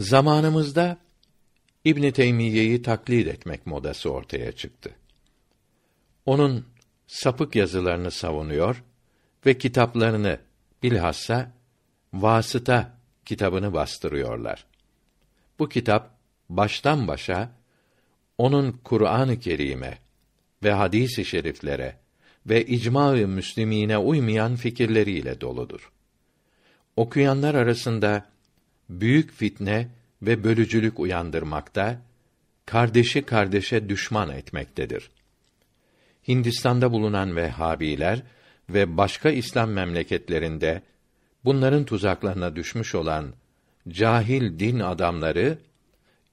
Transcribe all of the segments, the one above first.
Zamanımızda İbn Teymiyye'yi taklit etmek modası ortaya çıktı. Onun sapık yazılarını savunuyor ve kitaplarını bilhassa Vasıta kitabını bastırıyorlar. Bu kitap baştan başa onun Kur'an-ı Kerim'e ve hadis-i şeriflere ve icma-ı müslimine uymayan fikirleriyle doludur. Okuyanlar arasında büyük fitne ve bölücülük uyandırmakta, kardeşi kardeşe düşman etmektedir. Hindistan'da bulunan Vehhabiler ve başka İslam memleketlerinde bunların tuzaklarına düşmüş olan cahil din adamları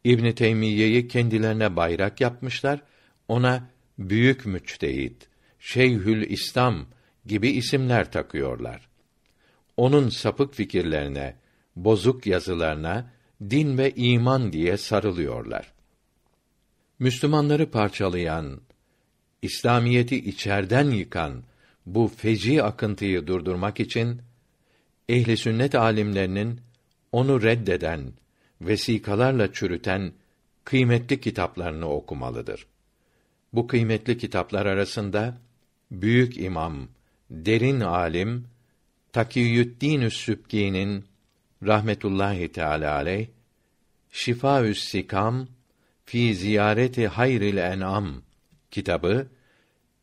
İbn Teymiyye'yi kendilerine bayrak yapmışlar, ona büyük müçtehit, Şeyhül İslam gibi isimler takıyorlar. Onun sapık fikirlerine, bozuk yazılarına din ve iman diye sarılıyorlar. Müslümanları parçalayan, İslamiyeti içerden yıkan bu feci akıntıyı durdurmak için ehli sünnet alimlerinin onu reddeden, vesikalarla çürüten kıymetli kitaplarını okumalıdır. Bu kıymetli kitaplar arasında büyük imam, derin alim Takiyüddin Sübki'nin rahmetullahi teala aleyh Şifaü's Sikam fi ziyareti hayril en'am kitabı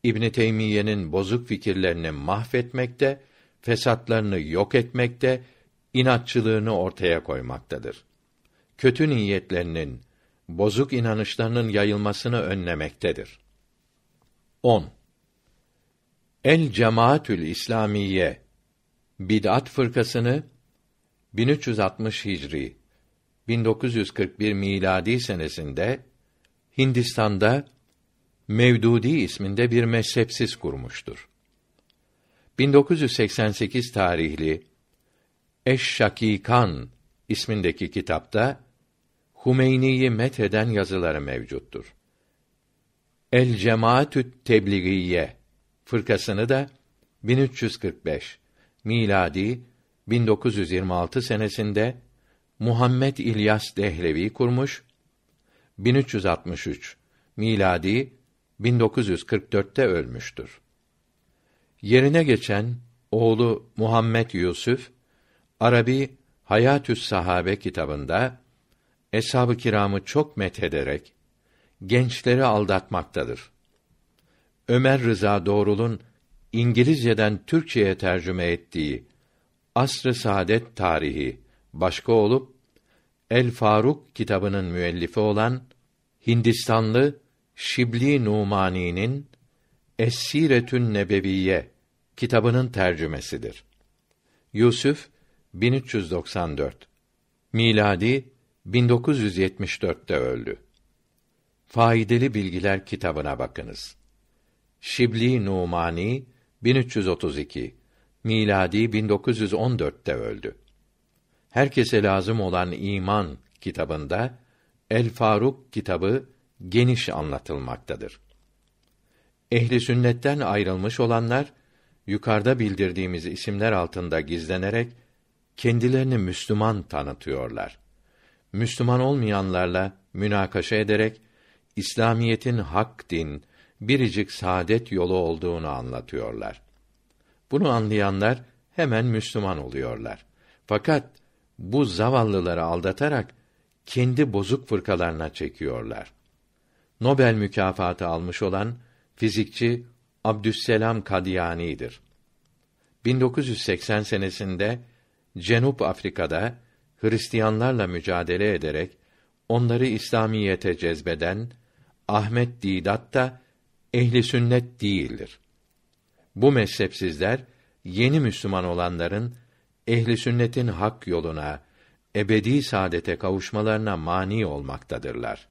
İbn Teymiyye'nin bozuk fikirlerini mahvetmekte, fesatlarını yok etmekte, inatçılığını ortaya koymaktadır. Kötü niyetlerinin, bozuk inanışlarının yayılmasını önlemektedir. 10. El Cemaatül İslamiye Bid'at fırkasını 1360 Hicri 1941 miladi senesinde Hindistan'da Mevdudi isminde bir mezhepsiz kurmuştur. 1988 tarihli Eş-Şakikan ismindeki kitapta Humeyni'yi metheden yazıları mevcuttur. El Cemaatü't Tebliğiye fırkasını da 1345 miladi 1926 senesinde Muhammed İlyas Dehlevi kurmuş. 1363 miladi 1944'te ölmüştür. Yerine geçen oğlu Muhammed Yusuf Arabi Hayatü's Sahabe kitabında eshab-ı kiramı çok methederek gençleri aldatmaktadır. Ömer Rıza Doğrul'un İngilizceden Türkçeye tercüme ettiği Asr-ı Saadet Tarihi başka olup El Faruk kitabının müellifi olan Hindistanlı Şibli Numani'nin Es-Siretün Nebeviye kitabının tercümesidir. Yusuf 1394 miladi 1974'te öldü. Faydalı Bilgiler kitabına bakınız. Şibli Numani 1332 miladi 1914'te öldü. Herkese lazım olan iman kitabında El Faruk kitabı geniş anlatılmaktadır. Ehli sünnetten ayrılmış olanlar yukarıda bildirdiğimiz isimler altında gizlenerek kendilerini Müslüman tanıtıyorlar. Müslüman olmayanlarla münakaşa ederek İslamiyetin hak din, biricik saadet yolu olduğunu anlatıyorlar. Bunu anlayanlar hemen Müslüman oluyorlar. Fakat bu zavallıları aldatarak kendi bozuk fırkalarına çekiyorlar. Nobel mükafatı almış olan fizikçi Abdüsselam Kadiyani'dir. 1980 senesinde Cenup Afrika'da Hristiyanlarla mücadele ederek onları İslamiyete cezbeden Ahmet Didat da ehli sünnet değildir. Bu mezhepsizler yeni Müslüman olanların ehli sünnetin hak yoluna, ebedi saadete kavuşmalarına mani olmaktadırlar.